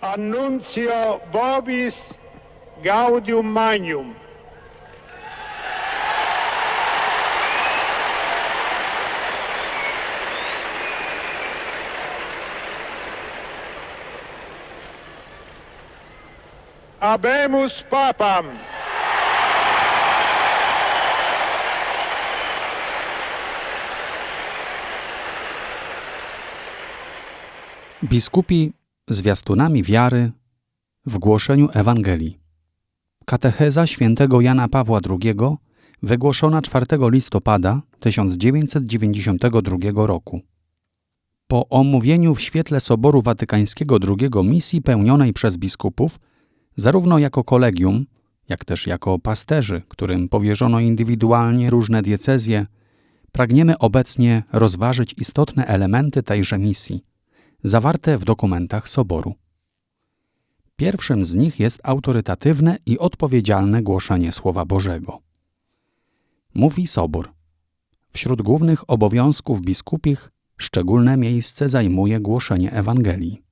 Annuncio vobis gaudium magnum. Habemus papam. Biskupi zwiastunami wiary w głoszeniu Ewangelii. Katecheza świętego Jana Pawła II wygłoszona 4 listopada 1992 roku. Po omówieniu w świetle Soboru Watykańskiego II misji pełnionej przez biskupów, zarówno jako kolegium, jak też jako pasterzy, którym powierzono indywidualnie różne diecezje, pragniemy obecnie rozważyć istotne elementy tejże misji, zawarte w dokumentach Soboru. Pierwszym z nich jest autorytatywne i odpowiedzialne głoszenie Słowa Bożego. Mówi Sobór. Wśród głównych obowiązków biskupich szczególne miejsce zajmuje głoszenie Ewangelii.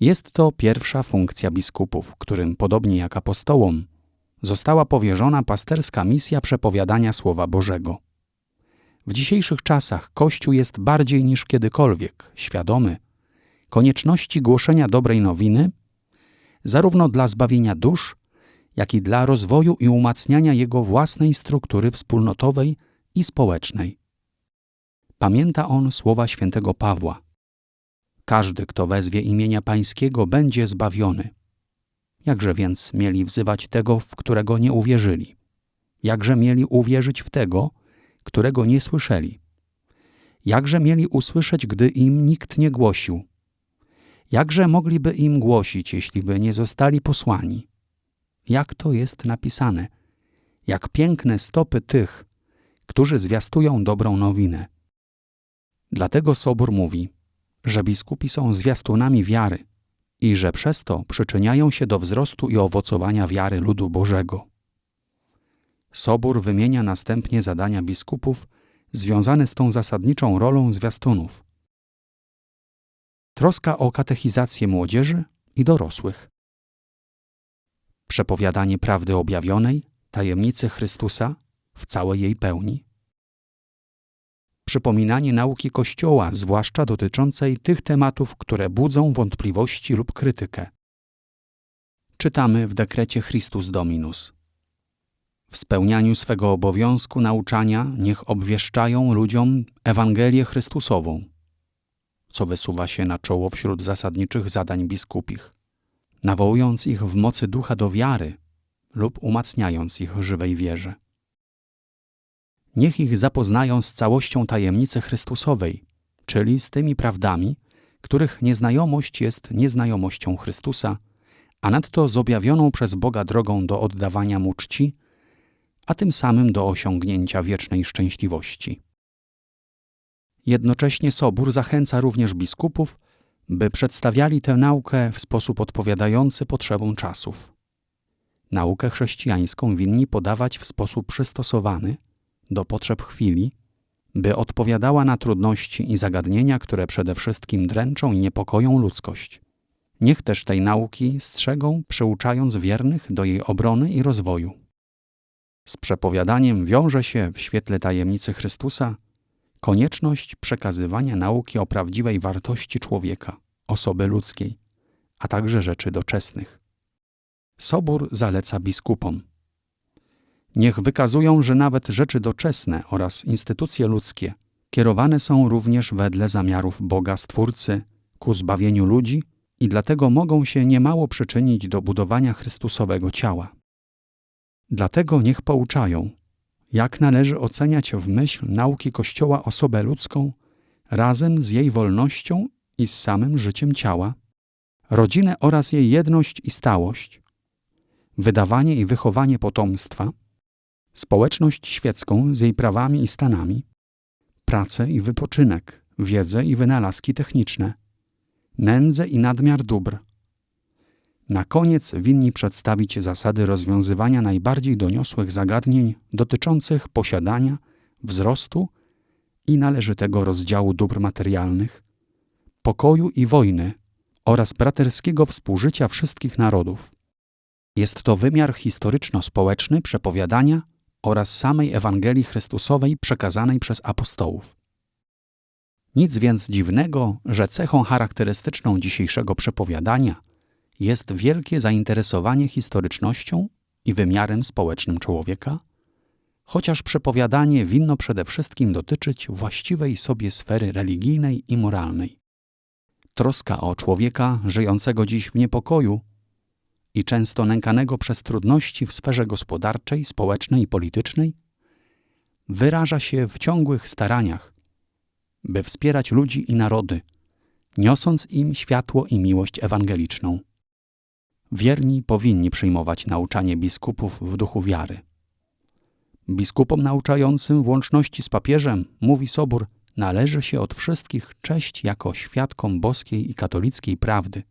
Jest to pierwsza funkcja biskupów, którym, podobnie jak apostołom, została powierzona pasterska misja przepowiadania Słowa Bożego. W dzisiejszych czasach Kościół jest bardziej niż kiedykolwiek świadomy konieczności głoszenia dobrej nowiny, zarówno dla zbawienia dusz, jak i dla rozwoju i umacniania jego własnej struktury wspólnotowej i społecznej. Pamięta on słowa świętego Pawła: Każdy, kto wezwie imienia Pańskiego, będzie zbawiony. Jakże więc mieli wzywać tego, w którego nie uwierzyli? Jakże mieli uwierzyć w tego, którego nie słyszeli? Jakże mieli usłyszeć, gdy im nikt nie głosił? Jakże mogliby im głosić, jeśli by nie zostali posłani? Jak to jest napisane? Jak piękne stopy tych, którzy zwiastują dobrą nowinę. Dlatego Sobór mówi, że biskupi są zwiastunami wiary i że przez to przyczyniają się do wzrostu i owocowania wiary ludu Bożego. Sobór wymienia następnie zadania biskupów związane z tą zasadniczą rolą zwiastunów. Troska o katechizację młodzieży i dorosłych. Przepowiadanie prawdy objawionej, tajemnicy Chrystusa w całej jej pełni. Przypominanie nauki Kościoła, zwłaszcza dotyczącej tych tematów, które budzą wątpliwości lub krytykę. Czytamy w dekrecie Christus Dominus. W spełnianiu swego obowiązku nauczania niech obwieszczają ludziom Ewangelię Chrystusową, co wysuwa się na czoło wśród zasadniczych zadań biskupich, nawołując ich w mocy ducha do wiary lub umacniając ich żywej wierze. Niech ich zapoznają z całością tajemnicy Chrystusowej, czyli z tymi prawdami, których nieznajomość jest nieznajomością Chrystusa, a nadto z objawioną przez Boga drogą do oddawania Mu czci, a tym samym do osiągnięcia wiecznej szczęśliwości. Jednocześnie Sobór zachęca również biskupów, by przedstawiali tę naukę w sposób odpowiadający potrzebom czasów. Naukę chrześcijańską winni podawać w sposób przystosowany do potrzeb chwili, by odpowiadała na trudności i zagadnienia, które przede wszystkim dręczą i niepokoją ludzkość. Niech też tej nauki strzegą, przyuczając wiernych do jej obrony i rozwoju. Z przepowiadaniem wiąże się w świetle tajemnicy Chrystusa konieczność przekazywania nauki o prawdziwej wartości człowieka, osoby ludzkiej, a także rzeczy doczesnych. Sobór zaleca biskupom. Niech wykazują, że nawet rzeczy doczesne oraz instytucje ludzkie kierowane są również wedle zamiarów Boga Stwórcy ku zbawieniu ludzi i dlatego mogą się niemało przyczynić do budowania Chrystusowego ciała. Dlatego niech pouczają, jak należy oceniać w myśl nauki Kościoła osobę ludzką razem z jej wolnością i z samym życiem ciała, rodzinę oraz jej jedność i stałość, wydawanie i wychowanie potomstwa, społeczność świecką z jej prawami i stanami, pracę i wypoczynek, wiedzę i wynalazki techniczne, nędzę i nadmiar dóbr. Na koniec winni przedstawić zasady rozwiązywania najbardziej doniosłych zagadnień dotyczących posiadania, wzrostu i należytego rozdziału dóbr materialnych, pokoju i wojny oraz braterskiego współżycia wszystkich narodów. Jest to wymiar historyczno-społeczny przepowiadania oraz samej Ewangelii Chrystusowej przekazanej przez apostołów. Nic więc dziwnego, że cechą charakterystyczną dzisiejszego przepowiadania jest wielkie zainteresowanie historycznością i wymiarem społecznym człowieka, chociaż przepowiadanie winno przede wszystkim dotyczyć właściwej sobie sfery religijnej i moralnej. Troska o człowieka żyjącego dziś w niepokoju i często nękanego przez trudności w sferze gospodarczej, społecznej i politycznej, wyraża się w ciągłych staraniach, by wspierać ludzi i narody, niosąc im światło i miłość ewangeliczną. Wierni powinni przyjmować nauczanie biskupów w duchu wiary. Biskupom nauczającym w łączności z papieżem, mówi Sobór, należy się od wszystkich cześć jako świadkom boskiej i katolickiej prawdy.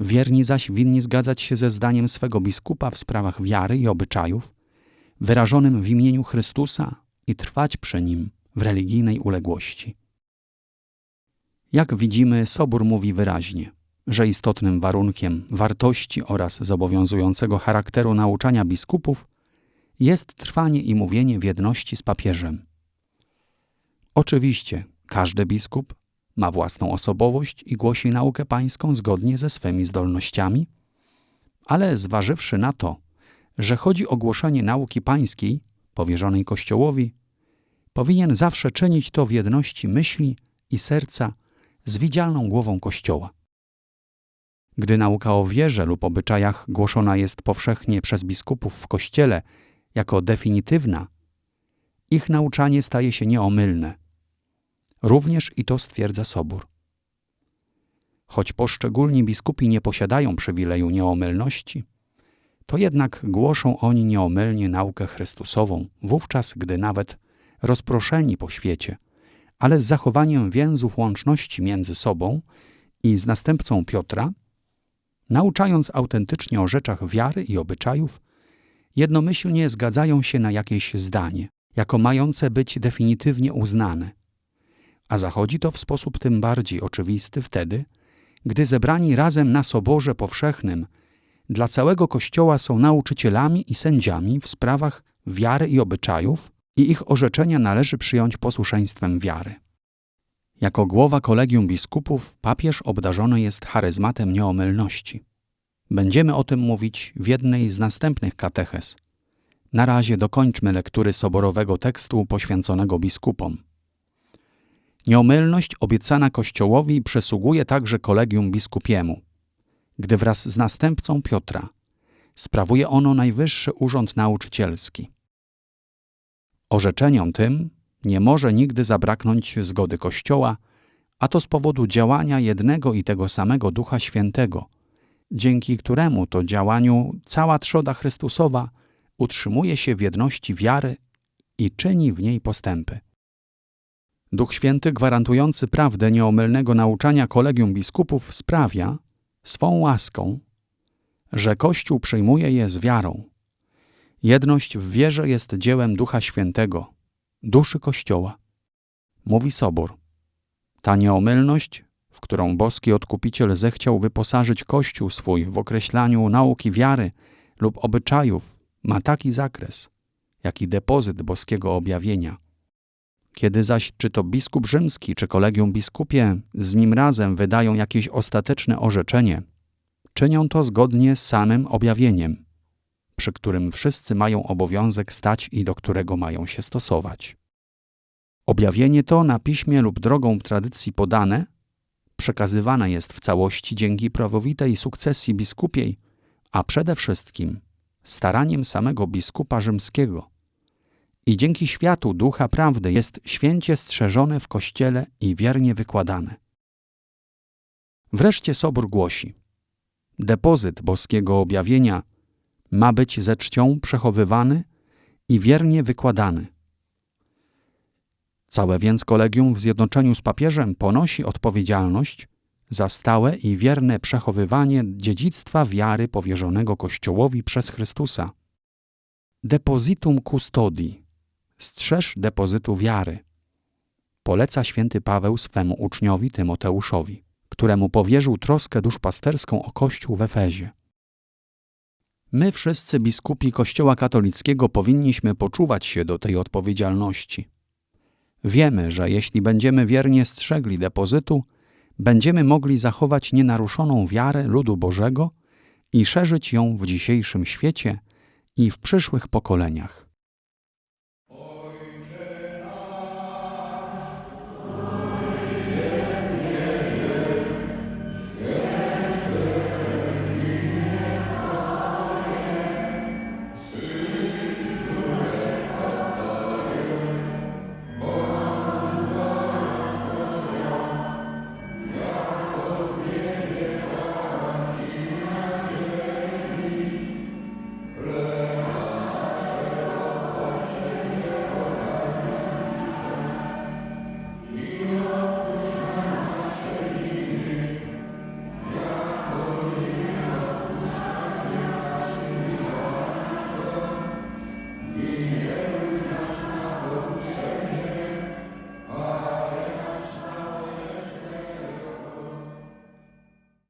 Wierni zaś winni zgadzać się ze zdaniem swego biskupa w sprawach wiary i obyczajów, wyrażonym w imieniu Chrystusa i trwać przy nim w religijnej uległości. Jak widzimy, Sobór mówi wyraźnie, że istotnym warunkiem wartości oraz zobowiązującego charakteru nauczania biskupów jest trwanie i mówienie w jedności z papieżem. Oczywiście, każdy biskup ma własną osobowość i głosi naukę pańską zgodnie ze swymi zdolnościami, ale zważywszy na to, że chodzi o głoszenie nauki pańskiej powierzonej Kościołowi, powinien zawsze czynić to w jedności myśli i serca z widzialną głową Kościoła. Gdy nauka o wierze lub obyczajach głoszona jest powszechnie przez biskupów w Kościele jako definitywna, ich nauczanie staje się nieomylne. Również i to stwierdza Sobór. Choć poszczególni biskupi nie posiadają przywileju nieomylności, to jednak głoszą oni nieomylnie naukę Chrystusową, wówczas gdy nawet rozproszeni po świecie, ale z zachowaniem więzów łączności między sobą i z następcą Piotra, nauczając autentycznie o rzeczach wiary i obyczajów, jednomyślnie zgadzają się na jakieś zdanie, jako mające być definitywnie uznane. A zachodzi to w sposób tym bardziej oczywisty wtedy, gdy zebrani razem na soborze powszechnym dla całego Kościoła są nauczycielami i sędziami w sprawach wiary i obyczajów i ich orzeczenia należy przyjąć posłuszeństwem wiary. Jako głowa kolegium biskupów papież obdarzony jest charyzmatem nieomylności. Będziemy o tym mówić w jednej z następnych kateches. Na razie dokończmy lektury soborowego tekstu poświęconego biskupom. Nieomylność obiecana Kościołowi przysługuje także kolegium biskupiemu, gdy wraz z następcą Piotra sprawuje ono najwyższy urząd nauczycielski. Orzeczeniom tym nie może nigdy zabraknąć zgody Kościoła, a to z powodu działania jednego i tego samego Ducha Świętego, dzięki któremu to działaniu cała trzoda Chrystusowa utrzymuje się w jedności wiary i czyni w niej postępy. Duch Święty gwarantujący prawdę nieomylnego nauczania kolegium biskupów sprawia swą łaską, że Kościół przyjmuje je z wiarą. Jedność w wierze jest dziełem Ducha Świętego, duszy Kościoła. Mówi Sobór. Ta nieomylność, w którą boski odkupiciel zechciał wyposażyć Kościół swój w określaniu nauki wiary lub obyczajów, ma taki zakres, jaki depozyt boskiego objawienia. Kiedy zaś czy to biskup rzymski, czy kolegium biskupie z nim razem wydają jakieś ostateczne orzeczenie, czynią to zgodnie z samym objawieniem, przy którym wszyscy mają obowiązek stać i do którego mają się stosować. Objawienie to na piśmie lub drogą tradycji podane, przekazywane jest w całości dzięki prawowitej sukcesji biskupiej, a przede wszystkim staraniem samego biskupa rzymskiego. I dzięki światu ducha prawdy jest święcie strzeżone w kościele i wiernie wykładane. Wreszcie Sobór głosi: Depozyt boskiego objawienia ma być ze czcią przechowywany i wiernie wykładany. Całe więc kolegium w zjednoczeniu z papieżem ponosi odpowiedzialność za stałe i wierne przechowywanie dziedzictwa wiary powierzonego Kościołowi przez Chrystusa. Depositum custodii strzeż depozytu wiary, poleca święty Paweł swemu uczniowi Tymoteuszowi któremu powierzył troskę duszpasterską o Kościół w Efezie. My wszyscy biskupi Kościoła katolickiego powinniśmy poczuwać się do tej odpowiedzialności. Wiemy, że jeśli będziemy wiernie strzegli depozytu, będziemy mogli zachować nienaruszoną wiarę ludu Bożego i szerzyć ją w dzisiejszym świecie i w przyszłych pokoleniach.